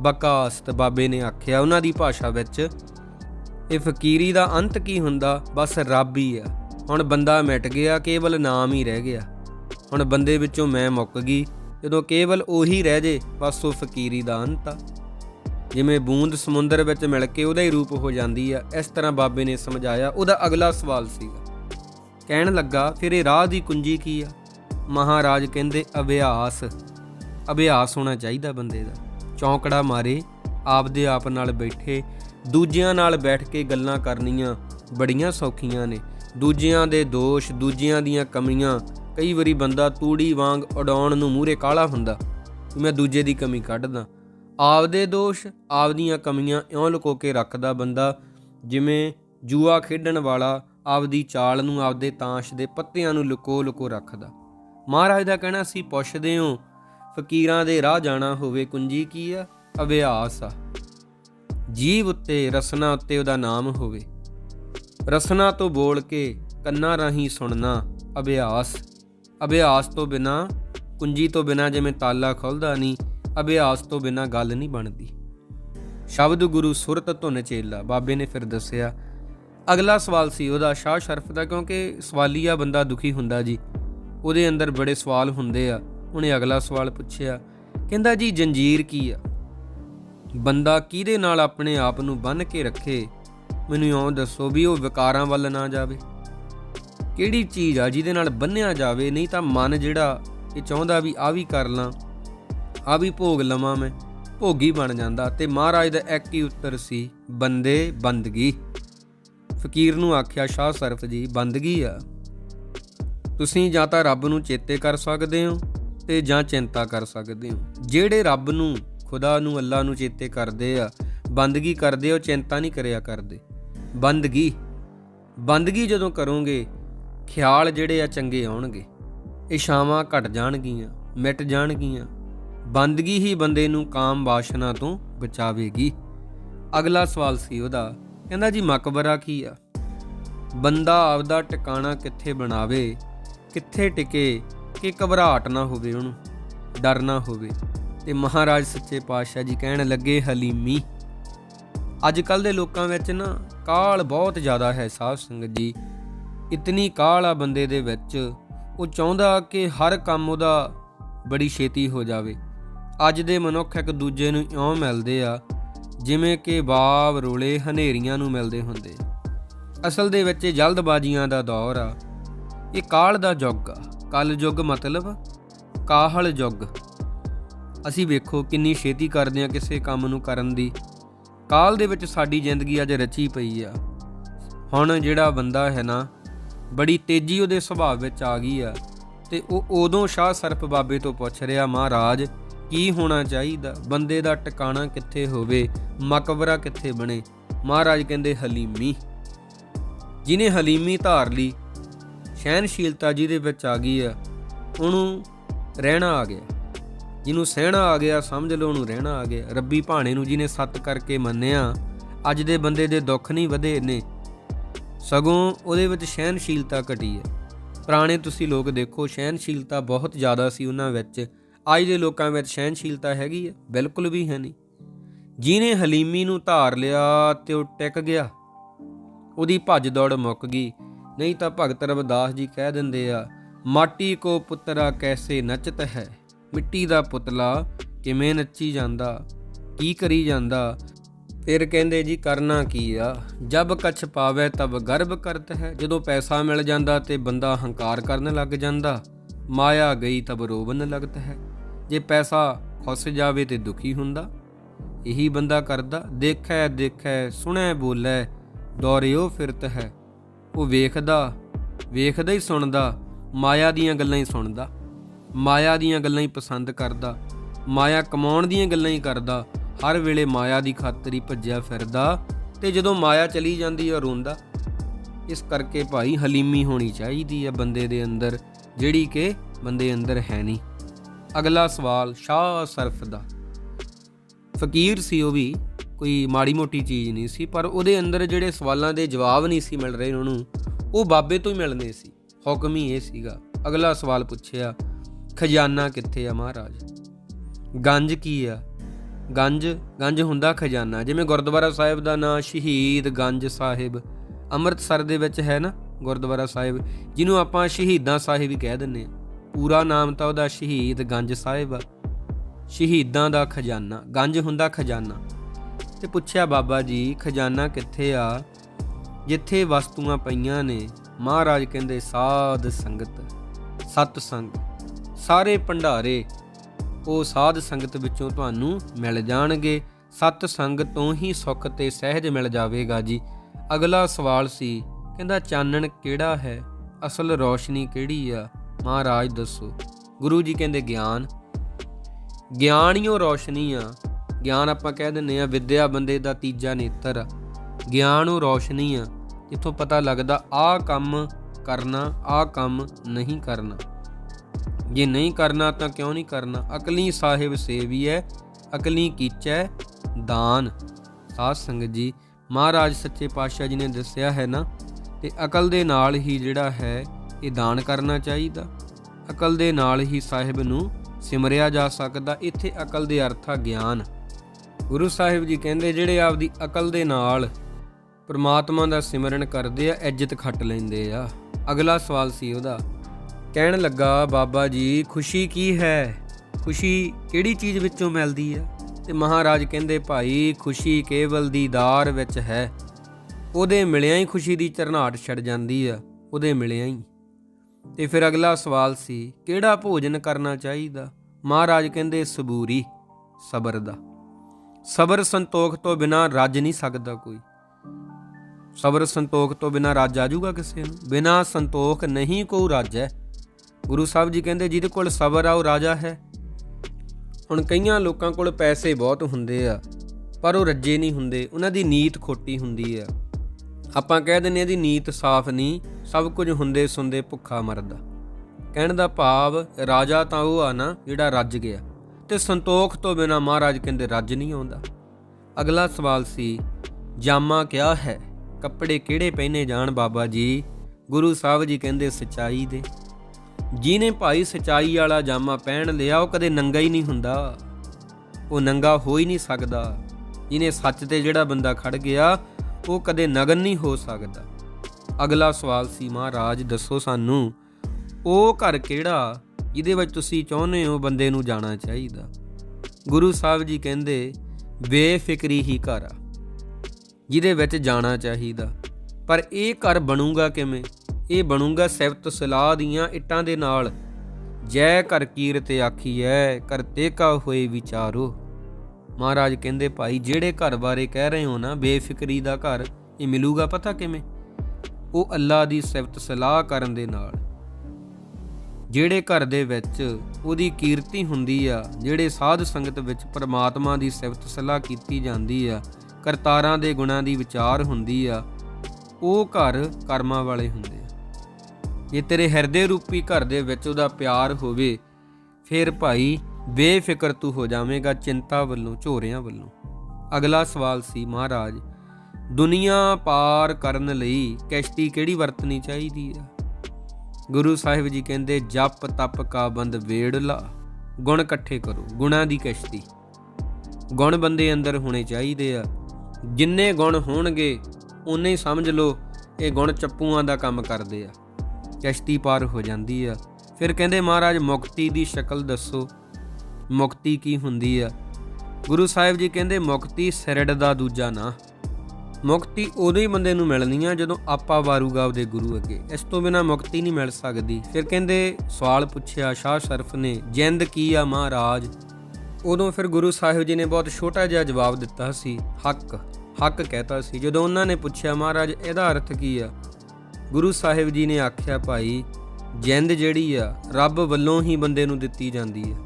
A: ਬਕਾ ਅਸਤ ਬਾਬੇ ਨੇ ਆਖਿਆ ਉਹਨਾਂ ਦੀ ਭਾਸ਼ਾ ਵਿੱਚ, ਇਹ ਫਕੀਰੀ ਦਾ ਅੰਤ ਕੀ ਹੁੰਦਾ? ਬਸ ਰੱਬ ਹੀ ਆ। ਹੁਣ ਬੰਦਾ ਮਿਟ ਗਿਆ, ਕੇਵਲ ਨਾਮ ਹੀ ਰਹਿ ਗਿਆ। ਹੁਣ ਬੰਦੇ ਵਿੱਚੋਂ ਮੈਂ ਮੁੱਕ ਗਈ ਜਦੋਂ ਕੇਵਲ ਉਹੀ ਰਹਿ ਜੇ, ਬਸ ਉਹ ਫਕੀਰੀ ਦਾ ਅੰਤ ਆ। ਜਿਵੇਂ ਬੂੰਦ ਸਮੁੰਦਰ ਵਿੱਚ ਮਿਲ ਕੇ ਉਹਦਾ ਹੀ ਰੂਪ ਹੋ ਜਾਂਦੀ ਆ, ਇਸ ਤਰ੍ਹਾਂ ਬਾਬੇ ਨੇ ਸਮਝਾਇਆ। ਉਹਦਾ ਅਗਲਾ ਸਵਾਲ ਸੀਗਾ। ਕਹਿਣ ਲੱਗਾ, ਫਿਰ ਇਹ ਰਾਹ ਦੀ ਕੁੰਜੀ ਕੀ ਆ? ਮਹਾਰਾਜ ਕਹਿੰਦੇ, ਅਭਿਆਸ। ਅਭਿਆਸ ਹੋਣਾ ਚਾਹੀਦਾ ਬੰਦੇ ਦਾ। ਚੌਂਕੜਾ ਮਾਰੇ, ਆਪਦੇ ਆਪ ਨਾਲ ਬੈਠੇ, ਦੂਜਿਆਂ ਨਾਲ ਬੈਠ ਕੇ ਗੱਲਾਂ ਕਰਨੀਆਂ ਬੜੀਆਂ ਸੌਖੀਆਂ ਨੇ। ਦੂਜਿਆਂ ਦੇ ਦੋਸ਼, ਦੂਜਿਆਂ ਦੀਆਂ ਕਮੀਆਂ ਕਈ ਵਾਰੀ ਬੰਦਾ ਤੂੜੀ ਵਾਂਗ ਉਡਾਉਣ ਨੂੰ ਮੂਹਰੇ ਕਾਲਾ ਹੁੰਦਾ ਵੀ ਮੈਂ ਦੂਜੇ ਦੀ ਕਮੀ ਕੱਢਦਾ। ਆਪਦੇ ਦੋਸ਼, ਆਪਦੀਆਂ ਕਮੀਆਂ ਇਉਂ ਲੁਕੋ ਕੇ ਰੱਖਦਾ ਬੰਦਾ ਜਿਵੇਂ ਜੂਆ ਖੇਡਣ ਵਾਲਾ ਆਪਦੀ ਚਾਲ ਨੂੰ ਆਪਦੇ ਤਾਸ਼ ਦੇ ਪੱਤਿਆਂ ਨੂੰ ਲੁਕੋ ਲੁਕੋ ਰੱਖਦਾ। ਮਹਾਰਾਜ ਦਾ ਕਹਿਣਾ ਸੀ, ਪੁੱਛਦੇ ਹੋ, ਫਕੀਰਾਂ ਦੇ ਰਾਹ ਜਾਣਾ ਹੋਵੇ ਕੁੰਜੀ ਕੀ ਆ? ਅਭਿਆਸ ਆ। ਜੀਵ ਉੱਤੇ, ਰਸਨਾ ਉੱਤੇ ਉਹਦਾ ਨਾਮ ਹੋਵੇ। ਰਸਨਾ ਤੋਂ ਬੋਲ ਕੇ ਕੰਨਾਂ ਰਾਹੀਂ ਸੁਣਨਾ ਅਭਿਆਸ ਅਭਿਆਸ ਤੋਂ ਬਿਨਾ, ਕੁੰਜੀ ਤੋਂ ਬਿਨਾ ਜਿਵੇਂ ਤਾਲਾ ਖੁੱਲਦਾ ਨਹੀਂ, ਅਭਿਆਸ ਤੋਂ ਬਿਨਾ ਗੱਲ ਨਹੀਂ ਬਣਦੀ। ਸ਼ਬਦ ਗੁਰੂ ਸੁਰਤ ਧੁਨ ਚੇਲਾ ਬਾਬੇ ਨੇ ਫਿਰ ਦੱਸਿਆ, ਅਗਲਾ ਸਵਾਲ ਸੀ ਉਹਦਾ ਸ਼ਾਹ ਸ਼ਰਫ ਦਾ, ਕਿਉਂਕਿ ਸਵਾਲੀਆ ਬੰਦਾ ਦੁਖੀ ਹੁੰਦਾ ਜੀ। ਉਹਦੇ ਅੰਦਰ ਬੜੇ ਸਵਾਲ ਹੁੰਦੇ ਆ। ਉਹਨੇ ਅਗਲਾ ਸਵਾਲ ਪੁੱਛਿਆ, ਕਹਿੰਦਾ ਜੀ ਜੰਜੀਰ ਕੀ ਆ? ਬੰਦਾ ਕਿਹਦੇ ਨਾਲ ਆਪਣੇ ਆਪ ਨੂੰ ਬੰਨ ਕੇ ਰੱਖੇ? ਮੈਨੂੰ ਇਉਂ ਦੱਸੋ ਵੀ ਉਹ ਵਿਕਾਰਾਂ ਵੱਲ ਨਾ ਜਾਵੇ। ਕਿਹੜੀ ਚੀਜ਼ ਆ ਜਿਹਦੇ ਨਾਲ ਬੰਨਿਆ ਜਾਵੇ, ਨਹੀਂ ਤਾਂ ਮਨ ਜਿਹੜਾ ਇਹ ਚਾਹੁੰਦਾ ਵੀ ਆ ਵੀ ਕਰ ਲਾਂ ਆ ਵੀ ਭੋਗ ਲਵਾਂ ਮੈਂ, ਭੋਗੀ ਬਣ ਜਾਂਦਾ ਤੇ ਮਹਾਰਾਜ ਦਾ ਇੱਕ ਹੀ ਉੱਤਰ ਸੀ, ਬੰਦੇ ਬੰਦਗੀ। ਫਕੀਰ ਨੂੰ ਆਖਿਆ, ਸ਼ਾਹ ਸਰਫ ਜੀ, ਬੰਦਗੀ ਆ। ਤੁਸੀਂ ਜਾਂ ਤਾਂ ਰੱਬ ਨੂੰ ਚੇਤੇ ਕਰ ਸਕਦੇ ਹੋ ਤੇ ਜਾਂ ਚਿੰਤਾ ਕਰ ਸਕਦੇ ਹੋ। ਜਿਹੜੇ ਰੱਬ ਨੂੰ, ਖੁਦਾ ਨੂੰ, ਅੱਲਾ ਨੂੰ ਚੇਤੇ ਕਰਦੇ ਆ, ਬੰਦਗੀ ਕਰਦੇ ਹੋ ਚਿੰਤਾ ਨਹੀਂ ਕਰਿਆ ਕਰਦੇ। ਬੰਦਗੀ ਬੰਦਗੀ ਜਦੋਂ ਕਰੋਗੇ ਖਿਆਲ ਜਿਹੜੇ ਆ ਚੰਗੇ ਆਉਣਗੇ। ਇਸ਼ਾਵਾਂ ਘਟ ਜਾਣਗੀਆਂ, ਮਿਟ ਜਾਣਗੀਆਂ। ਬੰਦਗੀ ਹੀ ਬੰਦੇ ਨੂੰ ਕਾਮ ਵਾਸ਼ਨਾ ਤੋਂ ਬਚਾਵੇਗੀ। ਅਗਲਾ ਸਵਾਲ ਸੀ ਉਹਦਾ, ਕਹਿੰਦਾ ਜੀ ਮਕਬਰਾ ਕੀ ਆ? ਬੰਦਾ ਆਪਦਾ ਟਿਕਾਣਾ ਕਿੱਥੇ ਬਣਾਵੇ, ਕਿੱਥੇ ਟਿਕੇ ਕਿ ਘਬਰਾਹਟ ਨਾ ਹੋਵੇ ਉਹਨੂੰ, ਡਰ ਨਾ ਹੋਵੇ। ਤੇ ਮਹਾਰਾਜ ਸੱਚੇ ਪਾਤਸ਼ਾਹ ਜੀ ਕਹਿਣ ਲੱਗੇ, ਹਲੀਮੀ। ਅੱਜ ਕੱਲ ਦੇ ਲੋਕਾਂ ਵਿੱਚ ਨਾ ਕਾਲ ਬਹੁਤ ਜ਼ਿਆਦਾ ਹੈ ਸਾਧ ਸੰਗਤ ਜੀ। ਇਤਨੀ ਕਾਲ ਆ ਬੰਦੇ ਦੇ ਵਿੱਚ, ਉਹ ਚਾਹੁੰਦਾ ਕਿ ਹਰ ਕੰਮ ਉਹਦਾ ਬੜੀ ਛੇਤੀ ਹੋ ਜਾਵੇ। ਅੱਜ ਦੇ ਮਨੁੱਖ ਇੱਕ ਦੂਜੇ ਨੂੰ ਇਉਂ ਮਿਲਦੇ ਆ, ਜਿਵੇਂ ਕਿ ਬਾਬ ਰੋਲੇ ਹਨੇਰੀਆਂ ਨੂੰ ਮਿਲਦੇ ਹੁੰਦੇ। ਅਸਲ ਦੇ ਵਿੱਚ ਇਹ ਜਲਦਬਾਜ਼ੀਆਂ ਦਾ ਦੌਰ ਆ। ਇਹ ਕਾਲ ਦਾ ਯੁੱਗ ਆ। ਕਲ ਯੁੱਗ ਮਤਲਬ ਕਾਹਲ ਯੁੱਗ ਅਸੀਂ ਵੇਖੋ ਕਿੰਨੀ ਛੇਤੀ ਕਰਦੇ ਆ ਕਿਸੇ ਕੰਮ ਨੂੰ ਕਰਨ ਦੀ। ਕਾਲ ਦੇ ਵਿੱਚ ਸਾਡੀ ਜ਼ਿੰਦਗੀ ਅੱਜ ਰਚੀ ਪਈ ਆ। ਹੁਣ ਜਿਹੜਾ ਬੰਦਾ ਹੈ ਨਾ ਬੜੀ ਤੇਜ਼ੀ ਉਹਦੇ ਸੁਭਾਅ ਵਿੱਚ ਆ ਗਈ ਆ। ਤੇ ਉਹ ਉਦੋਂ ਸ਼ਾਹ ਸਰਪ ਬਾਬੇ ਤੋਂ ਪੁੱਛ ਰਿਹਾ, ਮਹਾਰਾਜ, ਕੀ ਹੋਣਾ ਚਾਹੀਦਾ? ਬੰਦੇ ਦਾ ਟਿਕਾਣਾ ਕਿੱਥੇ ਹੋਵੇ? ਮਕਬਰਾ ਕਿੱਥੇ ਬਣੇ? ਮਹਾਰਾਜ ਕਹਿੰਦੇ, ਹਲੀਮੀ। ਜਿਨੇ ਹਲੀਮੀ ਧਾਰ ਲਈ ਸਹਿਨਸ਼ੀਲਤਾ ਜਿਹਦੇ ਵਿੱਚ ਆ ਗਈ ਆ, ਉਹਨੂੰ ਰਹਿਣਾ ਆ ਗਿਆ। ਜਿਹਨੂੰ ਸਹਿਣਾ ਆ ਗਿਆ, ਸਮਝ ਲਓ ਉਹਨੂੰ ਰਹਿਣਾ ਆ ਗਿਆ। ਰੱਬੀ ਭਾਣੇ ਨੂੰ ਜਿਹਨੇ ਸੱਤ ਕਰਕੇ ਮੰਨਿਆ, ਅੱਜ ਦੇ ਬੰਦੇ ਦੇ ਦੁੱਖ ਨਹੀਂ ਵਧੇ ਨੇ ਸਗੋਂ ਉਹਦੇ ਵਿੱਚ ਸਹਿਨਸ਼ੀਲਤਾ ਘਟੀ ਹੈ। ਪੁਰਾਣੇ ਤੁਸੀਂ ਲੋਕ ਦੇਖੋ ਸਹਿਨਸ਼ੀਲਤਾ ਬਹੁਤ ਜ਼ਿਆਦਾ ਸੀ ਉਹਨਾਂ ਵਿੱਚ। ਅੱਜ ਦੇ ਲੋਕਾਂ ਵਿੱਚ ਸਹਿਨਸ਼ੀਲਤਾ ਹੈਗੀ ਹੈ, ਬਿਲਕੁਲ ਵੀ ਹੈ ਨਹੀਂ। ਜਿਹਨੇ ਹਲੀਮੀ ਨੂੰ ਧਾਰ ਲਿਆ ਤੇ ਉਹ ਟਿਕ ਗਿਆ, ਉਹਦੀ ਭੱਜ ਦੌੜ ਮੁੱਕ ਗਈ। ਨਹੀਂ ਤਾਂ ਭਗਤ ਰਵਿਦਾਸ ਜੀ ਕਹਿ ਦਿੰਦੇ ਆ, ਮਾਟੀ ਕੋ ਪੁੱਤਰਾ ਕੈਸੇ ਨੱਚਤ ਹੈ? ਮਿੱਟੀ ਦਾ ਪੁਤਲਾ ਕਿਵੇਂ ਨੱਚੀ ਜਾਂਦਾ? ਕੀ ਕਰੀ ਜਾਂਦਾ? ਫਿਰ ਕਹਿੰਦੇ ਜੀ ਕਰਨਾ ਕੀ ਆ? ਜਬ ਕਛ ਪਾਵੇ ਤਬ ਗਰਭ ਕਰਤ ਹੈ। ਜਦੋਂ ਪੈਸਾ ਮਿਲ ਜਾਂਦਾ ਤੇ ਬੰਦਾ ਹੰਕਾਰ ਕਰਨ ਲੱਗ ਜਾਂਦਾ। ਮਾਇਆ ਗਈ ਤਬ ਰੋਵਨ ਲੱਗਤ ਹੈ। ਜੇ ਪੈਸਾ ਖੁੱਸ ਜਾਵੇ ਤੇ ਦੁਖੀ ਹੁੰਦਾ। ਇਹੀ ਬੰਦਾ ਕਰਦਾ। ਦੇਖੈ ਦੇਖੈ, ਸੁਣੈ, ਬੋਲੇ, ਦੌਰਿਓ ਫਿਰਤ ਹੈ। ਉਹ ਵੇਖਦਾ ਵੇਖਦਾ ਹੀ ਸੁਣਦਾ, ਮਾਇਆ ਦੀਆਂ ਗੱਲਾਂ ਹੀ ਸੁਣਦਾ। ਮਾਇਆ ਦੀਆਂ ਗੱਲਾਂ ਹੀ ਪਸੰਦ ਕਰਦਾ। ਮਾਇਆ ਕਮਾਉਣ ਦੀਆਂ ਗੱਲਾਂ ਹੀ ਕਰਦਾ। ਹਰ ਵੇਲੇ ਮਾਇਆ ਦੀ ਖਾਤਰੀ ਭੱਜਿਆ ਫਿਰਦਾ ਤੇ ਜਦੋਂ ਮਾਇਆ ਚਲੀ ਜਾਂਦੀ ਆ ਰੋਂਦਾ, ਇਸ ਕਰਕੇ ਭਾਈ ਹਲੀਮੀ ਹੋਣੀ ਚਾਹੀਦੀ ਹੈ ਬੰਦੇ ਦੇ ਅੰਦਰ, ਜਿਹੜੀ ਕਿ ਬੰਦੇ ਅੰਦਰ ਹੈ ਨਹੀਂ। ਅਗਲਾ ਸਵਾਲ ਸ਼ਾਹ ਸਰਫ ਦਾ। ਫਕੀਰ ਸੀ ਉਹ ਵੀ, ਕੋਈ ਮਾੜੀ ਮੋਟੀ ਚੀਜ਼ ਨਹੀਂ ਸੀ, ਪਰ ਉਹਦੇ ਅੰਦਰ ਜਿਹੜੇ ਸਵਾਲਾਂ ਦੇ ਜਵਾਬ ਨਹੀਂ ਸੀ ਮਿਲ ਰਹੇ ਉਹਨੂੰ, ਉਹ ਬਾਬੇ ਤੋਂ ਹੀ ਮਿਲਨੇ ਸੀ। ਹੁਕਮ ਹੀ ਇਹ ਸੀਗਾ। ਅਗਲਾ ਸਵਾਲ ਪੁੱਛਿਆ, ਖਜ਼ਾਨਾ ਕਿੱਥੇ ਆ ਮਹਾਰਾਜ? ਗੰਜ ਕੀ ਆ? ਗੰਜ ਗੰਜ ਹੁੰਦਾ ਖਜ਼ਾਨਾ, ਜਿਵੇਂ ਗੁਰਦੁਆਰਾ ਸਾਹਿਬ ਦਾ ਨਾਂ ਸ਼ਹੀਦ ਗੰਜ ਸਾਹਿਬ। ਅੰਮ੍ਰਿਤਸਰ ਦੇ ਵਿੱਚ ਹੈ ਨਾ ਗੁਰਦੁਆਰਾ ਸਾਹਿਬ, ਜਿਹਨੂੰ ਆਪਾਂ ਸ਼ਹੀਦਾਂ ਸਾਹਿਬ ਹੀ ਕਹਿ ਦਿੰਨੇ ਆ ਪੂਰਾ ਨਾਮ ਤਾਂ ਉਹਦਾ ਸ਼ਹੀਦ ਗੰਜ ਸਾਹਿਬ ਆ। ਸ਼ਹੀਦਾਂ ਦਾ ਖਜ਼ਾਨਾ, ਗੰਜ ਹੁੰਦਾ ਖਜ਼ਾਨਾ। ਤੇ ਪੁੱਛਿਆ ਬਾਬਾ ਜੀ, ਖਜ਼ਾਨਾ ਕਿੱਥੇ ਆ? ਜਿੱਥੇ ਵਸਤੂਆਂ ਪਈਆਂ ਨੇ, ਮਹਾਰਾਜ ਕਹਿੰਦੇ ਸਾਧ ਸੰਗਤ ਸਤ ਸੰਗ ਸਾਰੇ ਭੰਡਾਰੇ ਉਹ ਸਾਧ ਸੰਗਤ ਵਿੱਚੋਂ ਤੁਹਾਨੂੰ ਮਿਲ ਜਾਣਗੇ। ਸਤ ਸੰਗ ਤੋਂ ਹੀ ਸੁੱਖ ਤੇ ਸਹਿਜ ਮਿਲ ਜਾਵੇਗਾ ਜੀ। ਅਗਲਾ ਸਵਾਲ ਸੀ, ਕਹਿੰਦਾ, ਚਾਨਣ ਕਿਹੜਾ ਹੈ? ਅਸਲ ਰੌਸ਼ਨੀ ਕਿਹੜੀ ਆ? ਮਹਾਰਾਜ ਦੱਸੋ। ਗੁਰੂ ਜੀ ਕਹਿੰਦੇ, ਗਿਆਨ। ਗਿਆਨ ਹੀ ਉਹ ਰੋਸ਼ਨੀ ਆ। ਗਿਆਨ ਆਪਾਂ ਕਹਿ ਦਿੰਨੇ ਆ, ਵਿਦਿਆ ਬੰਦੇ ਦਾ ਤੀਜਾ ਨੇਤਰ ਆ। ਗਿਆਨ ਉਹ ਰੌਸ਼ਨੀ ਆ। ਜਿੱਥੋਂ ਪਤਾ ਲੱਗਦਾ, ਆਹ ਕੰਮ ਕਰਨਾ, ਆਹ ਕੰਮ ਨਹੀਂ ਕਰਨਾ। ਜੇ ਨਹੀਂ ਕਰਨਾ ਤਾਂ ਕਿਉਂ ਨਹੀਂ ਕਰਨਾ? ਅਕਲੀ ਸਾਹਿਬ ਸੇਵੀ ਹੈ ਅਕਲੀ ਕੀਚੈ ਦਾਨ। ਸਾਧ ਸੰਗਤ ਜੀ, ਮਹਾਰਾਜ ਸੱਚੇ ਪਾਤਸ਼ਾਹ ਜੀ ਨੇ ਦੱਸਿਆ ਹੈ ਨਾ ਤੇ ਅਕਲ ਦੇ ਨਾਲ ਹੀ ਜਿਹੜਾ ਹੈ, ਇਹ ਦਾਨ ਕਰਨਾ ਚਾਹੀਦਾ। ਅਕਲ ਦੇ ਨਾਲ ਹੀ ਸਾਹਿਬ ਨੂੰ ਸਿਮਰਿਆ ਜਾ ਸਕਦਾ, ਇੱਥੇ ਅਕਲ ਦੇ ਅਰਥ ਆ ਗਿਆਨ। ਗੁਰੂ ਸਾਹਿਬ ਜੀ ਕਹਿੰਦੇ, ਜਿਹੜੇ ਆਪਦੀ ਅਕਲ ਦੇ ਨਾਲ ਪਰਮਾਤਮਾ ਦਾ ਸਿਮਰਨ ਕਰਦੇ ਆ, ਇੱਜ਼ਤ ਖੱਟ ਲੈਂਦੇ ਆ। ਅਗਲਾ ਸਵਾਲ ਸੀ ਉਹਦਾ ਕਹਿਣ ਲੱਗਾ, ਬਾਬਾ ਜੀ, ਖੁਸ਼ੀ ਕੀ ਹੈ? ਖੁਸ਼ੀ ਕਿਹੜੀ ਚੀਜ਼ ਵਿੱਚੋਂ ਮਿਲਦੀ ਹੈ? ਤੇ ਮਹਾਰਾਜ ਕਹਿੰਦੇ, ਭਾਈ, ਖੁਸ਼ੀ ਕੇਵਲ ਦੀਦਾਰ ਵਿੱਚ ਹੈ। ਉਹਦੇ ਮਿਲਿਆਂ ਹੀ ਖੁਸ਼ੀ ਦੀ ਝਰਨਾਟ ਛੱਡ ਜਾਂਦੀ ਆ, ਉਹਦੇ ਮਿਲਿਆਂ ਹੀ। ਤੇ ਫਿਰ ਅਗਲਾ ਸਵਾਲ ਸੀ, ਕਿਹੜਾ ਭੋਜਨ ਕਰਨਾ ਚਾਹੀਦਾ? ਮਹਾਰਾਜ ਕਹਿੰਦੇ, ਸਬੂਰੀ, ਸਬਰ ਦਾ। ਸਬਰ ਸੰਤੋਖ ਤੋਂ ਬਿਨਾ ਰੱਜ ਨਹੀਂ ਸਕਦਾ ਕੋਈ। ਸਬਰ ਸੰਤੋਖ ਤੋਂ ਬਿਨਾ ਰੱਜ ਆ ਜਾਊਗਾ ਕਿਸੇ ਨੂੰ। ਬਿਨਾ ਸੰਤੋਖ ਨਹੀਂ ਕੋਈ ਰੱਜ ਹੈ। ਗੁਰੂ ਸਾਹਿਬ ਜੀ ਕਹਿੰਦੇ, ਜਿਹਦੇ ਕੋਲ ਸਬਰ ਆ, ਉਹ ਰਾਜਾ ਹੈ। ਹੁਣ ਕਈਆਂ ਲੋਕਾਂ ਕੋਲ ਪੈਸੇ ਬਹੁਤ ਹੁੰਦੇ ਆ, ਪਰ ਉਹ ਰੱਜੇ ਨਹੀਂ ਹੁੰਦੇ। ਉਹਨਾਂ ਦੀ ਨੀਤ ਖੋਟੀ ਹੁੰਦੀ ਆ। ਆਪਾਂ ਕਹਿ ਦਿੰਨੇ ਆ ਦੀ ਨੀਤ ਸਾਫ਼ ਨਹੀਂ, ਸਭ ਕੁਝ ਹੁੰਦੇ ਸੁੰਦੇ ਭੁੱਖਾ ਮਰਦਾ। ਕਹਿਣ ਦਾ ਭਾਵ, ਰਾਜਾ ਤਾਂ ਉਹ ਆ ਨਾ, ਜਿਹੜਾ ਰੱਜ ਗਿਆ। ਤੇ ਸੰਤੋਖ ਤੋਂ ਬਿਨਾ ਮਹਾਰਾਜ ਕਹਿੰਦੇ, ਰੱਜ ਨਹੀਂ ਆਉਂਦਾ। ਅਗਲਾ ਸਵਾਲ ਸੀ, ਜਾਮਾ ਕਿਆ ਹੈ? ਕੱਪੜੇ ਕਿਹੜੇ ਪਹਿਨੇ ਜਾਣ ਬਾਬਾ ਜੀ? ਗੁਰੂ ਸਾਹਿਬ ਜੀ ਕਹਿੰਦੇ, ਸਚਾਈ ਦੇ। ਜਿਹਨੇ ਭਾਈ ਸਚਾਈ ਵਾਲਾ ਜਾਮਾ ਪਹਿਨ ਲਿਆ, ਉਹ ਕਦੇ ਨੰਗਾ ਹੀ ਨਹੀਂ ਹੁੰਦਾ। ਉਹ ਨੰਗਾ ਹੋ ਹੀ ਨਹੀਂ ਸਕਦਾ। ਜਿਹਨੇ ਸੱਚ ਤੇ ਜਿਹੜਾ ਬੰਦਾ ਖੜ ਗਿਆ, ਉਹ ਕਦੇ ਨਗਨ ਨਹੀਂ ਹੋ ਸਕਦਾ। ਅਗਲਾ ਸਵਾਲ ਸੀ, ਮਹਾਰਾਜ, ਦੱਸੋ ਸਾਨੂੰ, ਉਹ ਘਰ ਕਿਹੜਾ? ਜਿਹਦੇ ਵਿੱਚ ਤੁਸੀਂ ਚਾਹੁੰਦੇ ਹੋ ਬੰਦੇ ਨੂੰ ਜਾਣਾ ਚਾਹੀਦਾ? ਗੁਰੂ ਸਾਹਿਬ ਜੀ ਕਹਿੰਦੇ, ਬੇਫਿਕਰੀ ਹੀ ਘਰ ਆ, ਜਿਹਦੇ ਵਿੱਚ ਜਾਣਾ ਚਾਹੀਦਾ। ਪਰ ਇਹ ਘਰ ਬਣੂਗਾ ਕਿਵੇਂ? ਇਹ ਬਣੂਗਾ ਸਿਫਤ ਸਲਾਹ ਦੀਆਂ ਇੱਟਾਂ ਦੇ ਨਾਲ। ਜੈ ਕਰ ਕੀਰਤ ਆਖੀਐ ਕਰਤੇ ਕਾ ਹੋਏ ਵਿਚਾਰੋ। ਮਹਾਰਾਜ ਕਹਿੰਦੇ, ਭਾਈ, ਜਿਹੜੇ ਘਰ ਬਾਰੇ ਕਹਿ ਰਹੇ ਹੋ ਨਾ, ਬੇਫਿਕਰੀ ਦਾ ਘਰ, ਇਹ ਮਿਲੂਗਾ ਪਤਾ ਕਿਵੇਂ? ਉਹ ਅੱਲਾ ਦੀ ਸਿਫਤ ਸਲਾਹ ਕਰਨ ਦੇ ਨਾਲ। ਜਿਹੜੇ ਘਰ ਦੇ ਵਿੱਚ ਉਹਦੀ ਕੀਰਤੀ ਹੁੰਦੀ ਆ, ਜਿਹੜੇ ਸਾਧ ਸੰਗਤ ਵਿੱਚ ਪਰਮਾਤਮਾ ਦੀ ਸਿਫਤ ਸਲਾਹ ਕੀਤੀ ਜਾਂਦੀ ਆ, ਕਰਤਾਰਾਂ ਦੇ ਗੁਣਾਂ ਦੀ ਵਿਚਾਰ ਹੁੰਦੀ ਆ, ਉਹ ਘਰ ਕਰਮਾਂ ਵਾਲੇ ਹੁੰਦੇ ਆ। ਜੇ ਤੇਰੇ ਹਿਰਦੇ ਰੂਪੀ ਘਰ ਦੇ ਵਿੱਚ ਉਹਦਾ ਪਿਆਰ ਹੋਵੇ, ਫਿਰ ਭਾਈ ਬੇਫਿਕਰ ਤੂੰ ਹੋ ਜਾਵੇਂਗਾ ਚਿੰਤਾ ਵੱਲੋਂ, ਝੋਰਿਆਂ ਵੱਲੋਂ। ਅਗਲਾ ਸਵਾਲ ਸੀ, ਮਹਾਰਾਜ, ਦੁਨੀਆ ਪਾਰ ਕਰਨ ਲਈ ਕਸ਼ਤੀ ਕਿਹੜੀ ਵਰਤਣੀ ਚਾਹੀਦੀ ਆ? ਗੁਰੂ ਸਾਹਿਬ ਜੀ ਕਹਿੰਦੇ, ਜਪ ਤਪ ਕਾ ਬੰਦ ਵੇੜਲਾ ਗੁਣ ਇਕੱਠੇ ਕਰੋ, ਗੁਣਾਂ ਦੀ ਕਸ਼ਤੀ। ਗੁਣ ਬੰਦੇ ਅੰਦਰ ਹੋਣੇ ਚਾਹੀਦੇ ਆ। ਜਿੰਨੇ ਗੁਣ ਹੋਣਗੇ ਉਨੇ ਹੀ ਸਮਝ ਲਓ, ਇਹ ਗੁਣ ਚੱਪੂਆਂ ਦਾ ਕੰਮ ਕਰਦੇ ਆ। ਕਿਸ਼ਤੀ ਪਾਰ ਹੋ ਜਾਂਦੀ ਆ। ਫਿਰ ਕਹਿੰਦੇ ਮਹਾਰਾਜ, ਮੁਕਤੀ ਦੀ ਸ਼ਕਲ ਦੱਸੋ। ਮੁਕਤੀ ਕੀ ਹੁੰਦੀ ਆ? ਗੁਰੂ ਸਾਹਿਬ ਜੀ ਕਹਿੰਦੇ, ਮੁਕਤੀ ਸਿਰੜ ਦਾ ਦੂਜਾ ਨਾਂ। ਮੁਕਤੀ ਉਦੋਂ ਹੀ ਬੰਦੇ ਨੂੰ ਮਿਲਣੀ ਆ ਜਦੋਂ ਆਪਾ ਵਾਰੂਗਾ ਉਹਦੇ ਗੁਰੂ ਅੱਗੇ। ਇਸ ਤੋਂ ਬਿਨਾ ਮੁਕਤੀ ਨਹੀਂ ਮਿਲ ਸਕਦੀ। ਫਿਰ ਕਹਿੰਦੇ, ਸਵਾਲ ਪੁੱਛਿਆ, ਸ਼ਾਹ ਸ਼ਰਫ ਨੇ, ਜਿੰਦ ਕੀ ਆ ਮਹਾਰਾਜ? ਉਦੋਂ ਫਿਰ ਗੁਰੂ ਸਾਹਿਬ ਜੀ ਨੇ ਬਹੁਤ ਛੋਟਾ ਜਿਹਾ ਜਵਾਬ ਦਿੱਤਾ ਸੀ, ਹੱਕ। ਹੱਕ ਕਹਿਤਾ ਸੀ। ਜਦੋਂ ਉਹਨਾਂ ਨੇ ਪੁੱਛਿਆ, ਮਹਾਰਾਜ, ਇਹਦਾ ਅਰਥ ਕੀ ਆ? ਗੁਰੂ ਸਾਹਿਬ ਜੀ ਨੇ ਆਖਿਆ, ਭਾਈ, ਜਿੰਦ ਜਿਹੜੀ ਆ, ਰੱਬ ਵੱਲੋਂ ਹੀ ਬੰਦੇ ਨੂੰ ਦਿੱਤੀ ਜਾਂਦੀ ਆ।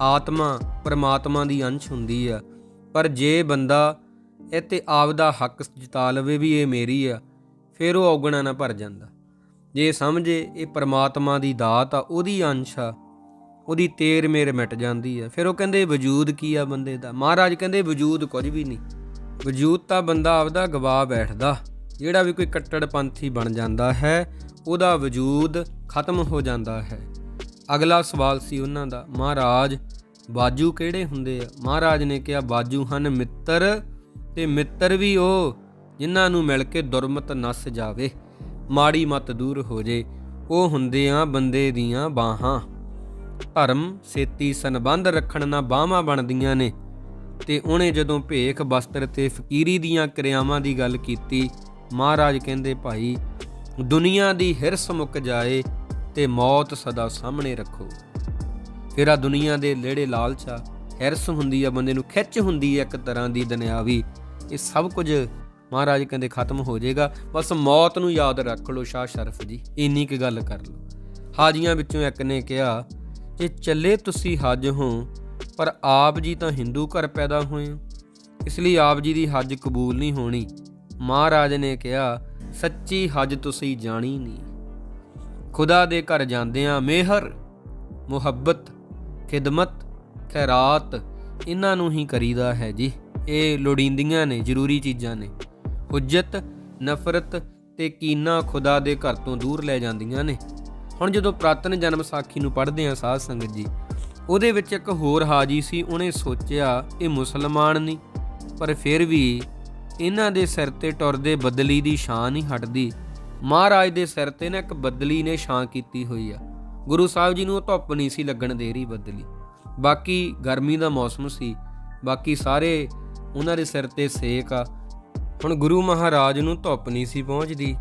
A: ਆਤਮਾ ਪਰਮਾਤਮਾ ਦੀ ਅੰਸ਼ ਹੁੰਦੀ ਆ। ਪਰ ਜੇ ਬੰਦਾ ਇਹ ਤੇ ਆਪਦਾ ਹੱਕ ਜਤਾ ਲਵੇ ਵੀ ਇਹ ਮੇਰੀ ਆ, ਫਿਰ ਉਹ ਔਗਣਾ ਨਾ ਭਰ ਜਾਂਦਾ। ਜੇ ਸਮਝੇ, ਇਹ ਪਰਮਾਤਮਾ ਦੀ ਦਾਤ ਆ, ਉਹਦੀ ਅੰਸ਼ ਆ, ਉਹਦੀ ਤੇਰ ਮੇਰ ਮਿਟ ਜਾਂਦੀ ਆ। ਫਿਰ ਉਹ ਕਹਿੰਦੇ, ਵਜੂਦ ਕੀ ਆ ਬੰਦੇ ਦਾ? ਮਹਾਰਾਜ ਕਹਿੰਦੇ, ਵਜੂਦ ਕੁਝ ਵੀ ਨਹੀਂ। ਵਜੂਦ ਤਾਂ ਬੰਦਾ ਆਪਦਾ ਗਵਾ ਬੈਠਦਾ। ਜਿਹੜਾ ਵੀ ਕੋਈ ਕੱਟੜ ਪੰਥੀ ਬਣ ਜਾਂਦਾ ਹੈ, ਉਹਦਾ ਵਜੂਦ ਖਤਮ ਹੋ ਜਾਂਦਾ ਹੈ। ਅਗਲਾ ਸਵਾਲ ਸੀ ਉਹਨਾਂ ਦਾ, ਮਹਾਰਾਜ, ਬਾਜੂ ਕਿਹੜੇ ਹੁੰਦੇ ਆ? ਮਹਾਰਾਜ ਨੇ ਕਿਹਾ, ਬਾਜੂ ਹਨ ਮਿੱਤਰ ਤੇ ਮਿੱਤਰ ਵੀ ਉਹ, ਜਿਨ੍ਹਾਂ ਨੂੰ ਮਿਲ ਕੇ ਦੁਰਮਤ ਨਸ ਜਾਵੇ, ਮਾੜੀ ਮਤ ਦੂਰ ਹੋ ਜੇ। ਉਹ ਹੁੰਦੇ ਆ ਬੰਦੇ ਦੀਆਂ ਬਾਹਾਂ। ਧਰਮ, ਸੇਤੀ, ਸੰਬੰਧ ਰੱਖਣ ਨਾਲ ਬਾਹਾਂ ਬਣਦੀਆਂ ਨੇ। ਤੇ ਉਹਨੇ ਜਦੋਂ ਭੇਖ, ਬਸਤਰ ਤੇ ਫਕੀਰੀ ਦੀਆਂ ਕਿਰਿਆਵਾਂ ਦੀ ਗੱਲ ਕੀਤੀ ਮਹਾਰਾਜ ਕਹਿੰਦੇ, ਭਾਈ, ਦੁਨੀਆ ਦੀ ਹਿਰਸ ਮੁੱਕ ਜਾਏ ਤੇ ਮੌਤ ਸਦਾ ਸਾਹਮਣੇ ਰੱਖੋ। ਫਿਰ ਆ ਦੁਨੀਆ ਦੇ ਲੇੜੇ ਲਾਲਚਾ ਹਿਰਸ ਹੁੰਦੀ ਆ, ਬੰਦੇ ਨੂੰ ਖਿੱਚ ਹੁੰਦੀ ਆ ਇੱਕ ਤਰ੍ਹਾਂ ਦੀ ਦੁਨਿਆਵੀ। ਇਹ ਸਭ ਕੁਝ ਮਹਾਰਾਜ ਕਹਿੰਦੇ ਖਤਮ ਹੋ ਜਾਏਗਾ। ਬਸ ਮੌਤ ਨੂੰ ਯਾਦ ਰੱਖ ਲਓ ਸ਼ਾਹ ਸ਼ਰਫ ਜੀ, ਇੰਨੀ ਕੁ ਗੱਲ ਕਰ ਲਓ। ਹਾਜੀਆਂ ਵਿੱਚੋਂ ਇੱਕ ਨੇ ਕਿਹਾ ਕਿ ਚੱਲੇ ਤੁਸੀਂ ਹੱਜ ਹੋ, ਪਰ ਆਪ ਜੀ ਤਾਂ ਹਿੰਦੂ ਘਰ ਪੈਦਾ ਹੋਏ ਹੋ। ਇਸ ਲਈ ਆਪ ਜੀ ਦੀ ਹੱਜ ਕਬੂਲ ਨਹੀਂ ਹੋਣੀ। ਮਹਾਰਾਜ ਨੇ ਕਿਹਾ, ਸੱਚੀ ਹੱਜ ਤੁਸੀਂ ਜਾਣੀ ਨਹੀਂ। ਖੁਦਾ ਦੇ ਘਰ ਜਾਂਦਿਆਂ ਆ ਮਿਹਰ, ਮੁਹੱਬਤ, ਖਿਦਮਤ, ਖੈਰਾਤ ਇਹਨਾਂ ਨੂੰ ਹੀ ਕਰੀਦਾ ਹੈ ਜੀ। ਇਹ ਲੋੜੀਂਦੀਆਂ ਨੇ, ਜ਼ਰੂਰੀ ਚੀਜ਼ਾਂ ਨੇ। ਹੁਜਤ, ਨਫ਼ਰਤ ਤੇ ਕੀਨਾ ਖੁਦਾ ਦੇ ਘਰ ਤੋਂ ਦੂਰ ਲੈ ਜਾਂਦੀਆਂ ਨੇ। ਹੁਣ ਜਦੋਂ ਪ੍ਰਾਤਨ ਜਨਮ ਸਾਖੀ ਨੂੰ ਪੜ੍ਹਦੇ ਆ ਸਾਧ ਸੰਗਤ ਜੀ, ਉਹਦੇ ਵਿੱਚ ਇੱਕ ਹੋਰ ਹਾਜੀ ਸੀ, ਉਹਨੇ ਸੋਚਿਆ, ਇਹ ਮੁਸਲਮਾਨ ਨਹੀਂ, ਪਰ ਫਿਰ ਵੀ ਇਹਨਾਂ ਦੇ ਸਿਰ ਤੇ ਟੁਰਦੇ ਬਦਲੀ ਦੀ ਛਾਂ ਨਹੀਂ ਹਟਦੀ। ਮਹਾਰਾਜ ਦੇ ਸਿਰ ਤੇ ਨਾ ਇੱਕ ਬਦਲੀ ਨੇ ਛਾਂ ਕੀਤੀ ਹੋਈ ਆ। ਗੁਰੂ ਸਾਹਿਬ ਜੀ ਨੂੰ ਉਹ ਧੁੱਪ ਨਹੀਂ ਸੀ ਲੱਗਣ ਦੇ ਰਹੀ ਬਦਲੀ। ਬਾਕੀ ਗਰਮੀ ਦਾ ਮੌਸਮ ਸੀ। ਬਾਕੀ ਸਾਰੇ ਉਹਨਾਂ ਦੇ ਸਿਰ ਤੇ ਸੇਕ ਆ। ਹੁਣ ਗੁਰੂ ਮਹਾਰਾਜ ਨੂੰ ਧੁੱਪ ਨਹੀਂ ਸੀ ਪਹੁੰਚਦੀ।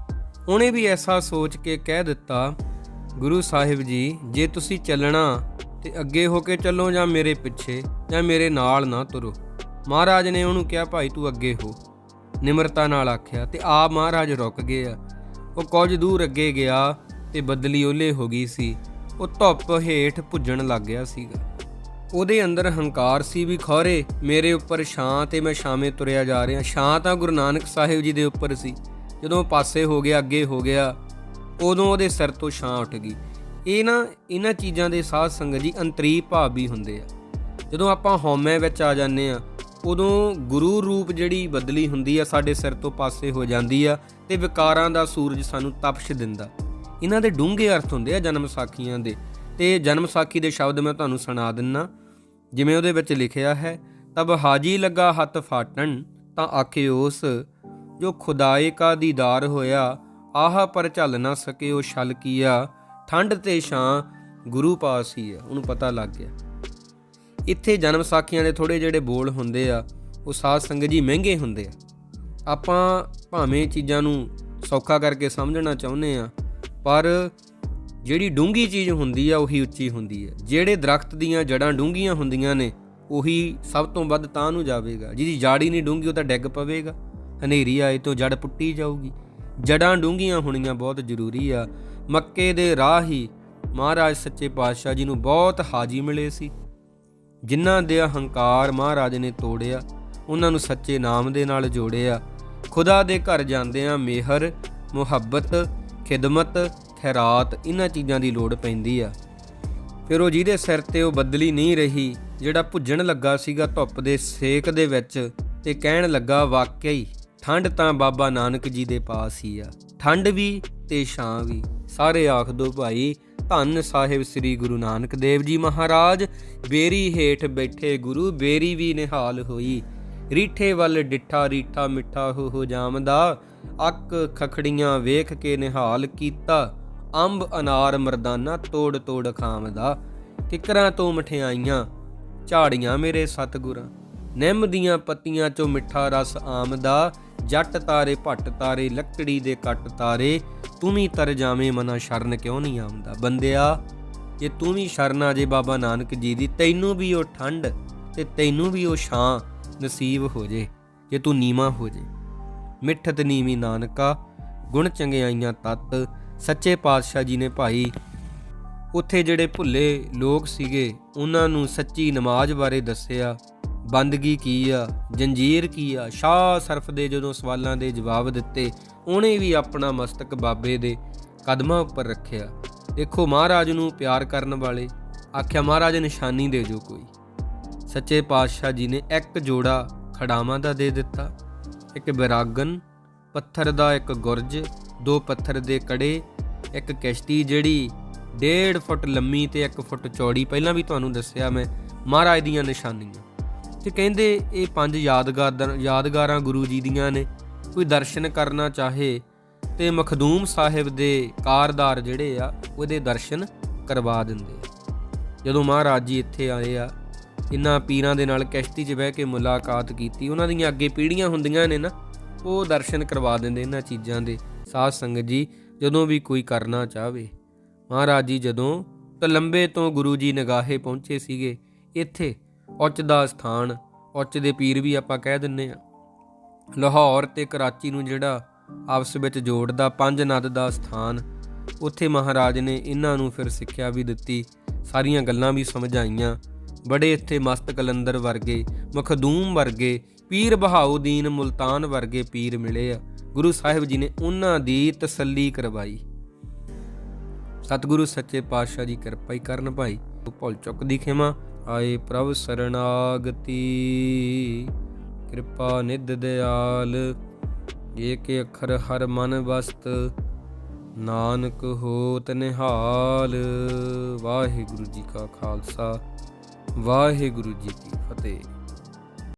A: ਉਹਨੇ ਵੀ ਐਸਾ ਸੋਚ ਕੇ ਕਹਿ ਦਿੱਤਾ, ਗੁਰੂ ਸਾਹਿਬ ਜੀ, ਜੇ ਤੁਸੀਂ ਚੱਲਣਾ ਤੇ ਅੱਗੇ ਹੋ ਕੇ ਚੱਲੋ ਜਾਂ ਮੇਰੇ ਪਿੱਛੇ ਜਾਂ ਮੇਰੇ ਨਾਲ ਨਾ ਤੁਰੋ। ਮਹਾਰਾਜ ਨੇ ਉਹਨੂੰ ਕਿਹਾ, ਭਾਈ ਤੂੰ ਅੱਗੇ ਹੋ। ਨਿਮਰਤਾ ਨਾਲ ਆਖਿਆ ਤੇ ਆਪ ਮਹਾਰਾਜ ਰੁਕ ਗਏ ਆ। ਉਹ ਕੁਝ ਦੂਰ ਅੱਗੇ ਗਿਆ ਤੇ ਬਦਲੀ ਓਲੇ ਹੋ ਗਈ ਸੀ। ਉਹ ਧੁੱਪ ਹੇਠ ਭੁੱਜਣ ਲੱਗ ਗਿਆ ਸੀਗਾ। ਉਹਦੇ ਅੰਦਰ ਹੰਕਾਰ ਸੀ ਵੀ ਖੌਰੇ, ਮੇਰੇ ਉੱਪਰ ਛਾਂ ਤੇ ਮੈਂ ਛਾਵੇਂ ਤੁਰਿਆ ਜਾ ਰਿਹਾ। ਛਾਂ ਤਾਂ ਗੁਰੂ ਨਾਨਕ ਸਾਹਿਬ ਜੀ ਦੇ ਉੱਪਰ ਸੀ। ਜਦੋਂ ਪਾਸੇ ਹੋ ਗਿਆ, ਅੱਗੇ ਹੋ ਗਿਆ, ਉਦੋਂ ਉਹਦੇ ਸਿਰ ਤੋਂ ਛਾਂ ਉੱਠ ਗਈ। ਇਹ ਨਾ, ਇਹਨਾਂ ਚੀਜ਼ਾਂ ਦੇ ਸਾਧ ਸੰਗਤ ਜੀ ਅੰਤਰੀ ਭਾਵ ਵੀ ਹੁੰਦੇ ਆ। ਜਦੋਂ ਆਪਾਂ ਹਉਮੈ ਵਿੱਚ ਆ ਜਾਂਦੇ ਆ ਉਦੋਂ ਗੁਰੂ ਰੂਪ ਜਿਹੜੀ ਬਦਲੀ ਹੁੰਦੀ ਆ, ਸਾਡੇ ਸਿਰ ਤੋਂ ਪਾਸੇ ਹੋ ਜਾਂਦੀ ਆ ਤੇ ਵਿਕਾਰਾਂ ਦਾ ਸੂਰਜ ਸਾਨੂੰ ਤਪਸ਼ ਦਿੰਦਾ। ਇਹਨਾਂ ਦੇ ਡੂੰਘੇ ਅਰਥ ਹੁੰਦੇ ਆ ਜਨਮ ਸਾਖੀਆਂ ਦੇ। ਤੇ ਜਨਮ ਸਾਖੀ ਦੇ ਸ਼ਬਦ ਮੈਂ ਤੁਹਾਨੂੰ ਸੁਣਾ ਦਿੰਨਾ। ਜਿਵੇਂ ਉਹਦੇ ਵਿੱਚ ਲਿਖਿਆ ਹੈ, ਤਬ ਹਾਜੀ ਲੱਗਾ ਹੱਥ ਫਾਟਣ, ਤਾਂ ਆਖੇ ਉਸ, ਜੋ ਖੁਦਾਏ ਕਾ ਦੀਦਾਰ ਹੋਇਆ, ਆਹ ਪਰ ਝੱਲ ਨਾ ਸਕੇ ਉਹ ਛਲ ਕੀਆ। ਠੰਡ ਤੇ ਛਾਂ ਗੁਰੂ ਪਾਸ ਹੀ ਆ। ਉਹਨੂੰ ਪਤਾ ਲੱਗ ਗਿਆ। ਇੱਥੇ ਜਨਮ ਸਾਖੀਆਂ ਦੇ ਥੋੜੇ ਜਿਹੜੇ ਬੋਲ ਹੁੰਦੇ ਆ, ਉਹ ਸਾਧ ਸੰਗਤ ਜੀ ਮਹਿੰਗੇ ਹੁੰਦੇ ਆ। ਆਪਾਂ ਭਾਵੇਂ ਚੀਜ਼ਾਂ ਨੂੰ ਸੌਖਾ ਕਰਕੇ ਸਮਝਣਾ ਚਾਹੁੰਦੇ ਆ, ਪਰ ਜਿਹੜੀ ਡੂੰਗੀ ਚੀਜ਼ ਹੁੰਦੀ ਆ, ਉਹੀ ਉੱਚੀ ਹੁੰਦੀ ਹੈ ਜਿਹੜੇ ਦਰਖਤ ਦੀਆਂ ਜੜਾਂ ਡੂੰਗੀਆਂ ਹੁੰਦੀਆਂ ਨੇ, ਉਹੀ ਸਭ ਤੋਂ ਵੱਧ ਤਾਂ ਨੂੰ ਜਾਵੇਗਾ। ਜਿਹਦੀ ਜੜ ਹੀ ਨਹੀਂ ਡੂੰਗੀ ਉਹ ਤਾਂ ਡਿੱਗ ਪਵੇਗਾ। ਹਨੇਰੀ ਆਏ ਤੋਂ ਜੜ ਪੁੱਟੀ ਜਾਊਗੀ। ਜੜਾਂ ਡੂੰਗੀਆਂ ਹੋਣੀਆਂ ਬਹੁਤ ਜ਼ਰੂਰੀ ਆ। ਮੱਕੇ ਦੇ ਰਾਹ ਹੀ ਮਹਾਰਾਜ ਸੱਚੇ ਪਾਤਸ਼ਾਹ ਜੀ ਨੂੰ ਬਹੁਤ ਹਾਜੀ ਮਿਲੇ ਸੀ। ਜਿਨ੍ਹਾਂ ਦੇ ਹੰਕਾਰ ਮਹਾਰਾਜ ਨੇ ਤੋੜਿਆ, ਉਹਨਾਂ ਨੂੰ ਸੱਚੇ ਨਾਮ ਦੇ ਨਾਲ ਜੋੜਿਆ। ਖੁਦਾ ਦੇ ਘਰ ਜਾਂਦਿਆਂ ਆ ਮਿਹਰ, ਮੁਹੱਬਤ, ਖਿਦਮਤ, ਖੈਰਾਤ ਇਹਨਾਂ ਚੀਜ਼ਾਂ ਦੀ ਲੋੜ ਪੈਂਦੀ ਆ। ਫਿਰ ਉਹ ਜਿਹਦੇ ਸਿਰ ਤੇ ਉਹ ਬਦਲੀ ਨਹੀਂ ਰਹੀ, ਜਿਹੜਾ ਭੁੱਜਣ ਲੱਗਾ ਸੀਗਾ ਧੁੱਪ ਦੇ ਸੇਕ ਦੇ ਵਿੱਚ ਤੇ ਕਹਿਣ ਲੱਗਾ, ਵਾਕਈ, ਠੰਡ ਤਾਂ ਬਾਬਾ ਨਾਨਕ ਜੀ ਦੇ ਪਾਸ ਹੀ ਆ। ਠੰਡ ਵੀ ਤੇ ਛਾਂ ਵੀ। ਸਾਰੇ ਆਖ ਦੋ, ਭਾਈ ਧੰਨ ਸਾਹਿਬ ਸ੍ਰੀ ਗੁਰੂ ਨਾਨਕ ਦੇਵ ਜੀ ਮਹਾਰਾਜ। ਬੇਰੀ ਹੇਠ ਬੈਠੇ ਗੁਰੂ, ਬੇਰੀ ਵੀ ਨਿਹਾਲ ਹੋਈ। ਰੀਠੇ ਵੱਲ ਡਿੱਠਾ ਰੀਠਾ ਮਿੱਠਾ ਹੋ ਹੋ ਜਾਮਦਾ। ਅੱਕ ਖਖੜੀਆਂ ਵੇਖ ਕੇ ਨਿਹਾਲ ਕੀਤਾ। ਅੰਬ, ਅਨਾਰ, ਮਰਦਾਨਾ ਤੋੜ ਤੋੜ ਖਾਮਦਾ ਕਿਕਰਾਂ ਤੋਂ ਮਠਿਆਈਆਂ, ਝਾੜੀਆਂ ਮੇਰੇ ਸਤਗੁਰਾਂ। ਨਿੰਮ ਦੀਆਂ ਪੱਤੀਆਂ ਚੋਂ ਮਿੱਠਾ ਰਸ ਆਮਦਾ। ਜੱਟ ਤਾਰੇ, ਭੱਟ ਤਾਰੇ, ਲੱਕੜੀ ਦੇ ਕੱਟ ਤਾਰੇ, ਤੂੰ ਵੀ ਤਰ ਜਾਵੇਂ, ਮਨਾ ਸ਼ਰਨ ਕਿਉਂ ਨਹੀਂ ਆਉਂਦਾ? ਬੰਦਿਆ, ਜੇ ਤੂੰ ਵੀ ਸ਼ਰਨਾ ਜੇ ਬਾਬਾ ਨਾਨਕ ਜੀ ਦੀ, ਤੈਨੂੰ ਵੀ ਉਹ ਠੰਡ ਤੇ ਤੈਨੂੰ ਵੀ ਉਹ ਛਾਂ ਨਸੀਬ ਹੋ ਜੇ ਜੇ ਤੂੰ ਨੀਵਾ ਹੋ ਜੇ। ਮਿੱਠਤ ਨੀਵੀ ਨਾਨਕਾ, ਗੁਣ ਚੰਗਿਆਈਆਂ ਤਤ, ਸੱਚੇ ਪਾਤਸ਼ਾਹ ਜੀ ਨੇ ਭਾਈ। ਉੱਥੇ ਜਿਹੜੇ ਭੁੱਲੇ ਲੋਕ ਸੀਗੇ, ਉਹਨਾਂ ਨੂੰ ਸੱਚੀ ਨਮਾਜ਼ ਬਾਰੇ ਦੱਸਿਆ। ਬੰਦਗੀ ਕੀ ਆ? ਜੰਜੀਰ ਕੀ ਆ? ਸ਼ਾਹ ਸਰਫ ਦੇ ਜਦੋਂ ਸਵਾਲਾਂ ਦੇ ਜਵਾਬ ਦਿੱਤੇ, ਉਹਨੇ ਵੀ ਆਪਣਾ ਮਸਤਕ ਬਾਬੇ ਦੇ ਕਦਮਾਂ ਉੱਪਰ ਰੱਖਿਆ। ਦੇਖੋ ਮਹਾਰਾਜ ਨੂੰ ਪਿਆਰ ਕਰਨ ਵਾਲੇ, ਆਖਿਆ ਮਹਾਰਾਜ ਨਿਸ਼ਾਨੀ ਦੇ ਜੋ ਕੋਈ। ਸੱਚੇ ਪਾਤਸ਼ਾਹ ਜੀ ਨੇ ਇੱਕ ਜੋੜਾ ਖੜਾਵਾਂ ਦਾ ਦੇ ਦਿੱਤਾ। ਇੱਕ ਬਿਰਾਗਨ, ਪੱਥਰ ਦਾ ਇੱਕ ਗੁਰਜ, ਦੋ ਪੱਥਰ ਦੇ ਕੜੇ, ਇੱਕ ਕਿਸ਼ਤੀ ਜਿਹੜੀ 1.5 ਫੁੱਟ ਲੰਮੀ ਤੇ 1 ਫੁੱਟ ਚੌੜੀ। ਪਹਿਲਾਂ ਵੀ ਤੁਹਾਨੂੰ ਦੱਸਿਆ ਮੈਂ ਮਹਾਰਾਜ ਦੀਆਂ ਨਿਸ਼ਾਨੀਆਂ। ਤੇ ਕਹਿੰਦੇ ਇਹ ਪੰਜ ਯਾਦਗਾਰ ਯਾਦਗਾਰਾਂ ਗੁਰੂ ਜੀ ਦੀਆਂ ਨੇ। ਕੋਈ ਦਰਸ਼ਨ ਕਰਨਾ ਚਾਹੇ ਤੇ ਮਖਦੂਮ ਸਾਹਿਬ ਦੇ ਕਾਰਦਾਰ ਜਿਹੜੇ ਆ, ਉਹਦੇ ਦਰਸ਼ਨ ਕਰਵਾ ਦਿੰਦੇ ਜਦੋਂ ਮਹਾਰਾਜ ਜੀ ਇੱਥੇ ਆਏ ਆ ਇਹਨਾਂ ਪੀਰਾਂ ਦੇ ਨਾਲ ਕਿਸ਼ਤੀ 'ਚ ਬਹਿ ਕੇ ਮੁਲਾਕਾਤ ਕੀਤੀ ਉਹਨਾਂ ਦੀਆਂ ਅੱਗੇ ਪੀੜ੍ਹੀਆਂ ਹੁੰਦੀਆਂ ਨੇ ਨਾ, ਉਹ ਦਰਸ਼ਨ ਕਰਵਾ ਦਿੰਦੇ ਇਹਨਾਂ ਚੀਜ਼ਾਂ ਦੇ। ਸਾਧ ਸੰਗਤ ਜੀ, ਜਦੋਂ ਵੀ ਕੋਈ ਕਰਨਾ ਚਾਹਵੇ, ਮਹਾਰਾਜ ਜੀ ਜਦੋਂ ਤਲੰਬੇ ਤੋਂ ਗੁਰੂ ਜੀ ਨਗਾਹੇ ਪਹੁੰਚੇ ਸੀਗੇ, ਇੱਥੇ ਉੱਚ ਦਾ ਸਥਾਨ, ਉੱਚ ਦੇ ਪੀਰ ਵੀ ਆਪਾਂ ਕਹਿ ਦਿੰਨੇ ਆ। ਲਾਹੌਰ ਤੇ ਕਰਾਚੀ ਨੂੰ ਜਿਹੜਾ ਆਪਸ ਵਿੱਚ ਜੋੜਦਾ ਪੰਜ ਨਦ ਦਾ ਸਥਾਨ, ਉੱਥੇ ਮਹਾਰਾਜ ਨੇ ਇਹਨਾਂ ਨੂੰ ਫਿਰ ਸਿੱਖਿਆ ਵੀ ਦਿੱਤੀ। ਸਾਰੀਆਂ ਗੱਲਾਂ ਵੀ ਸਮਝਾਈਆਂ। ਬੜੇ ਇੱਥੇ ਮਸਤ ਕਲੰਦਰ ਵਰਗੇ, ਮਖਦੂਮ ਵਰਗੇ, ਪੀਰ ਬਹਾਉਦੀਨ ਮੁਲਤਾਨ ਵਰਗੇ ਪੀਰ ਮਿਲੇ ਆ। ਗੁਰੂ ਸਾਹਿਬ ਜੀ ਨੇ ਉਹਨਾਂ ਦੀ ਤਸੱਲੀ ਕਰਵਾਈ। ਸਤਿਗੁਰੂ ਸੱਚੇ ਪਾਤਸ਼ਾਹ ਜੀ ਕਿਰਪਾ ਹੀ ਕਰਨ ਭਾਈ। ਭੁੱਲ ਚੁੱਕ ਦੀ ਖਿਮਾ। ਆਏ ਪ੍ਰਭ ਸਰਣਾਗਤੀ ਕਿਰਪਾ ਨਿਧ ਦਿਆਲ, ਏਕ ਅੱਖਰ ਹਰ ਮਨ ਵਸਤ, ਨਾਨਕ ਹੋਤ ਨਿਹਾਲ। ਵਾਹਿਗੁਰੂ ਜੀ ਕਾ ਖਾਲਸਾ, ਵਾਹਿਗੁਰੂ ਜੀ ਕੀ ਫਤਿਹ।